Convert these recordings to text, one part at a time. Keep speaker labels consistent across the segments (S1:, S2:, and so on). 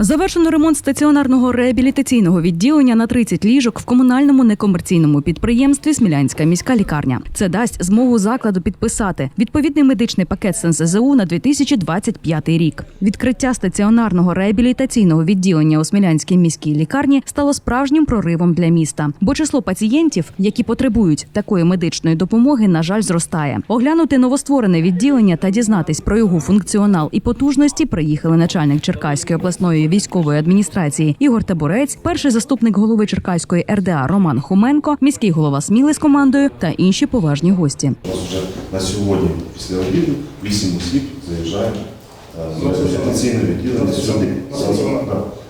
S1: Завершено ремонт стаціонарного реабілітаційного відділення на 30 ліжок в комунальному некомерційному підприємстві Смілянська міська лікарня. Це дасть змогу закладу підписати відповідний медичний пакет з НСЗУ на 2025 рік. Відкриття стаціонарного реабілітаційного відділення у Смілянській міській лікарні стало справжнім проривом для міста, бо число пацієнтів, які потребують такої медичної допомоги, на жаль, зростає. Оглянути новостворене відділення та дізнатись про його функціонал і потужності приїхали начальник Черкаської обласної військової адміністрації Ігор Табурець, перший заступник голови Черкаської РДА Роман Хуменко, міський голова Сміли з командою та інші поважні гості.
S2: У нас вже на сьогодні, після обіду, вісім осіб заїжджає е, в відділення сюди, саме,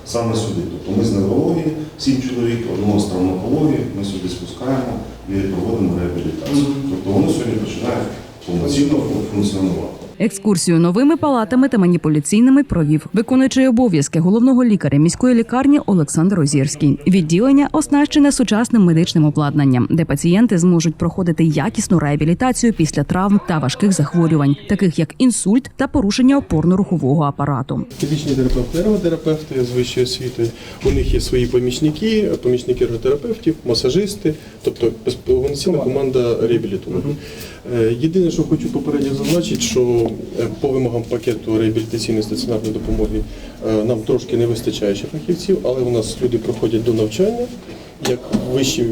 S2: саме сюди. Тобто ми з неврології, сім чоловік, одного з травматології, ми сюди спускаємо і проводимо реабілітацію. Тобто воно сьогодні починає повноцінно функціонувати.
S1: Екскурсію новими палатами та маніпуляційними провів виконуючий обов'язки головного лікаря міської лікарні Олександр Озірський. Відділення оснащене сучасним медичним обладнанням, де пацієнти зможуть проходити якісну реабілітацію після травм та важких захворювань, таких як інсульт та порушення опорно-рухового апарату.
S3: Фізичні терапевти, ерготерапевти з вищою освітою. У них є свої помічники, помічники ерготерапевтів, масажисти, тобто повноцінна команда реабілітологів. Е, Єдине, що хочу попередньо зазначити, що по вимогам пакету реабілітаційної стаціонарної допомоги е, нам трошки не вистачає ще фахівців, але у нас люди проходять до навчання. Як вищі, е,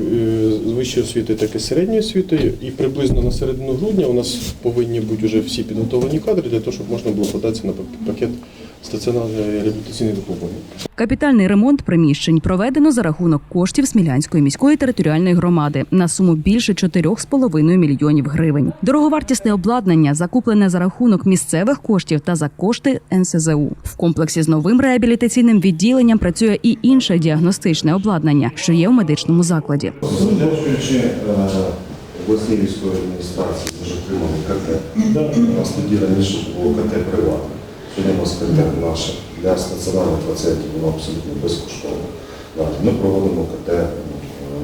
S3: вищої освіти, так і середньої освіти. І приблизно на середину грудня у нас повинні бути вже всі підготовлені кадри для того, щоб можна було податися на пакет стаціонарної реабілітаційної допомоги.
S1: Капітальний ремонт приміщень проведено за рахунок коштів Смілянської міської територіальної громади на суму більше 4,5 мільйонів гривень. Дороговартісне обладнання закуплене за рахунок місцевих коштів та за кошти НСЗУ. В комплексі з новим реабілітаційним відділенням працює і інше діагностичне обладнання, що є у медичному закладі.
S2: Завдячуючи е, обласній військовій адміністрації, ми ж отримали КТ. У нас тоді раніше було КТ приватне. У наше для стаціонарних пацієнтів, воно абсолютно безкоштовне. Ми проводимо КТ е,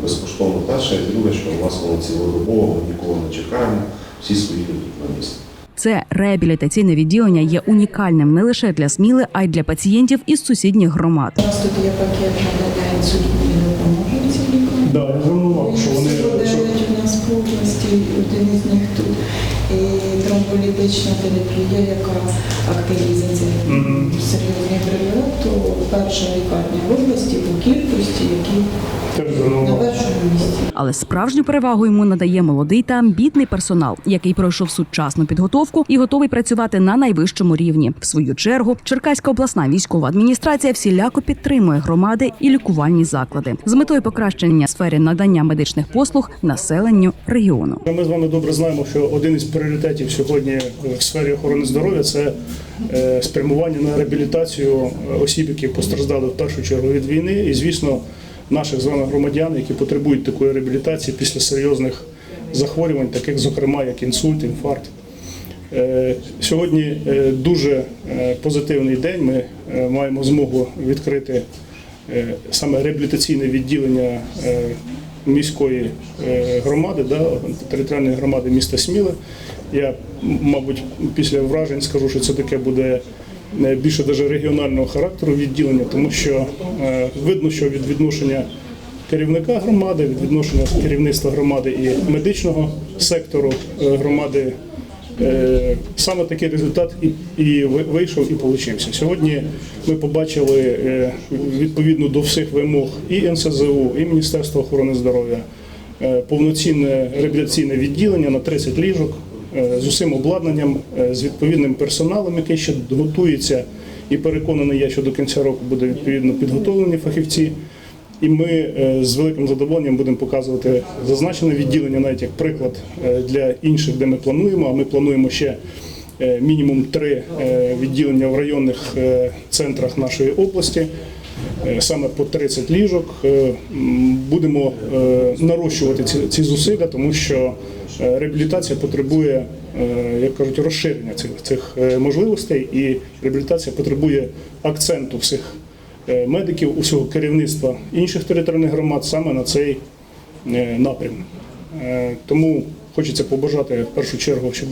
S2: безкоштовно перше, і друге, що у нас воно цілодобово, ми нікого не чекаємо, всі свої на місце.
S1: Це реабілітаційне відділення є унікальним не лише для Сміли, а й для пацієнтів із сусідніх громад.
S4: У нас тут є пакет надання інсультної допомоги тромболітична терапія, яка активізується. Серйозний препарат, то перша лікарня в області по кількості, які
S5: теж
S4: на
S5: зрозумів.
S4: першому місці.
S1: Але справжню перевагу йому надає молодий та амбітний персонал, який пройшов сучасну підготовку і готовий працювати на найвищому рівні. В свою чергу Черкаська обласна військова адміністрація всіляко підтримує громади і лікувальні заклади з метою покращення сфери надання медичних послуг населенню регіону.
S5: Ми з вами добре знаємо, що один із пріоритетів сьогодні в сфері охорони здоров'я це е, спрямування на реабілітацію е, осіб, які постраждали в першу чергу від війни, і звісно, наших з вами громадян, які потребують такої реабілітації після серйозних захворювань, таких зокрема як інсульт, інфаркт. Е, Сьогодні е, дуже е, позитивний день. Ми маємо змогу відкрити саме реабілітаційне відділення міської громади, да, територіальної громади міста Сміли. Я, мабуть, після вражень скажу, що це таке буде більше даже регіонального характеру відділення, тому що е, видно, що від відношення керівника громади, від відношення керівництва громади і медичного сектору е, громади. Е, Саме такий результат і, і ви- вийшов і получився. Сьогодні ми побачили е, відповідно до всіх вимог і НСЗУ, і Міністерства охорони здоров'я е, повноцінне реабілітаційне відділення на 30 ліжок е, з усім обладнанням, е, з відповідним персоналом, який ще готується, і переконаний я, що до кінця року буде відповідно підготовлені фахівці. І ми е, з великим задоволенням будемо показувати зазначене відділення, навіть як приклад е, для інших, де ми плануємо. А ми плануємо ще е, мінімум три е, відділення в районних е, центрах нашої області. Е, Саме по 30 ліжок Е, будемо е, нарощувати ці, ці зусилля, тому що реабілітація потребує, як кажуть, розширення цих, цих можливостей, і реабілітація потребує акценту всіх медиків, усього керівництва інших територіальних громад саме на цей напрям. Тому хочеться побажати в першу чергу, щоб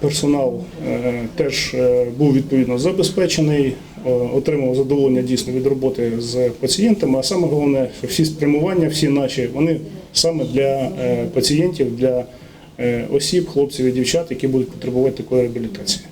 S5: персонал е, теж е, був відповідно забезпечений, е, отримав задоволення дійсно від роботи з пацієнтами. А саме головне, всі спрямування, всі наші, вони саме для пацієнтів, для осіб, хлопців і дівчат, які будуть потребувати такої реабілітації.